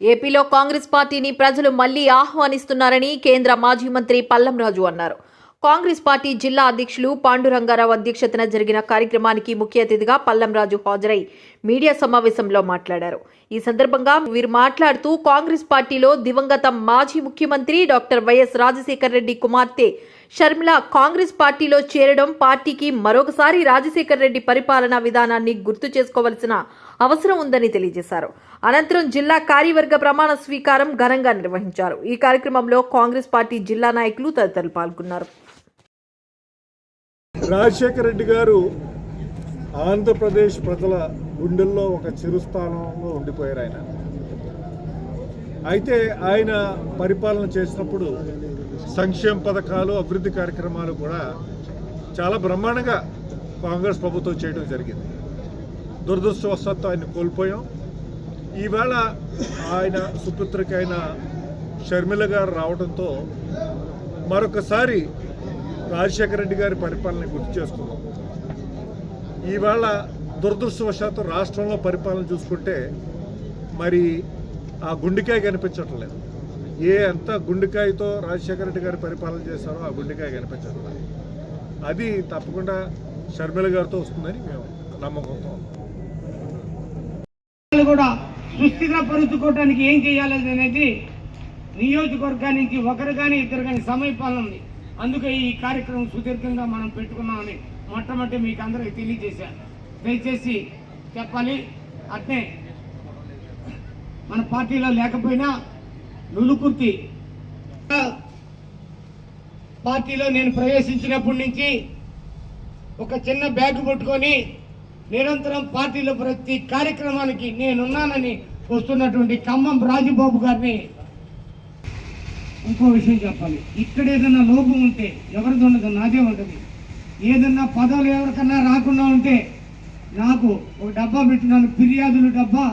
ఏపీలో కాంగ్రెస్ పార్టీని ప్రజలు మళ్ళీ ఆహ్వానిస్తున్నారని కేంద్ర మాజీ మంత్రి పల్లం రాజు అన్నారు. కాంగ్రెస్ పార్టీ జిల్లా అధ్యక్షులు పాండురంగారావు అధ్యక్షతన జరిగిన కార్యక్రమానికి ముఖ్య అతిథిగా పల్లం రాజు హాజరై మీడియా సమావేశంలో మాట్లాడారు. ఈ సందర్భంగా వీరు మాట్లాడుతూ కాంగ్రెస్ పార్టీలో దివంగత మాజీ ముఖ్యమంత్రి డాక్టర్ వైఎస్ రాజశేఖర రెడ్డి కుమార్తె షర్మిల కాంగ్రెస్ పార్టీలో చేరడం పార్టీకి మరొకసారి రాజశేఖర రెడ్డి పరిపాలనా విధానాన్ని గుర్తు చేసుకోవాల్సిన అవసరం ఉందని తెలియజేశారు. అనంతరం జిల్లా కార్యవర్గ ప్రమాణ స్వీకారం ఘనంగా నిర్వహించారు. ఈ కార్యక్రమంలో కాంగ్రెస్ పార్టీ జిల్లా నాయకులు తదితరులు పాల్గొన్నారు. రాజశేఖర రెడ్డి గారు ఆంధ్రప్రదేశ్ ప్రజల గుండెల్లో ఒక చిరుస్థానంలో ఉండిపోయారు ఆయన. అయితే ఆయన పరిపాలన చేసినప్పుడు సంక్షేమ పథకాలు అభివృద్ధి కార్యక్రమాలు కూడా చాలా బ్రహ్మాండంగా కాంగ్రెస్ ప్రభుత్వం చేయడం జరిగింది. దురదృష్టవశాత్తు ఆయన కోల్పోయాం. ఈవేళ ఆయన సుపుత్రికైన షర్మిల గారు రావడంతో మరొకసారి రాజశేఖర రెడ్డి గారి పరిపాలన గుర్తు చేసుకున్నాం. ఈవేళ దురదృష్టవశాత్తు రాష్ట్రంలో పరిపాలన చూసుకుంటే మరి ఆ గుండెకాయ కనిపించట్లేదు. ఏ ఎంత గుండెకాయతో రాజశేఖర రెడ్డి గారి పరిపాలన చేశారో ఆ గుండెకాయ కనిపించట్లేదు. అది తప్పకుండా షర్మిల గారితో వస్తుందని మేము నమ్మకంతో ఉన్నాం. కూడా సుస్థిరపరుచుకోవడానికి ఏం చేయాలి అనేది నియోజకవర్గానికి ఒకరు కానీ ఇద్దరు కానీ సమయపాలన ఉంది. అందుకే ఈ కార్యక్రమం సుదీర్ఘంగా మనం పెట్టుకున్నామని మొట్టమొదటి మీకు అందరికి తెలియజేశాను. దయచేసి చెప్పాలి అట్నే మన పార్టీలో లేకపోయినా నులుకుర్తి పార్టీలో నేను ప్రవేశించినప్పటి నుంచి ఒక చిన్న బ్యాగ్ పట్టుకొని నిరంతరం పార్టీలో ప్రతి కార్యక్రమానికి నేనున్నానని వస్తున్నటువంటి ఖమ్మం రాజుబాబు గారిని ఇంకో విషయం చెప్పాలి. ఇక్కడ ఏదైనా లోపం ఉంటే ఎవరిది ఉండదు నాదే ఉంటుంది ఏదన్నా పదవులు ఎవరికన్నా రాకుండా ఉంటే నాకు ఒక డబ్బా పెట్టినాను ఫిర్యాదులు డబ్బా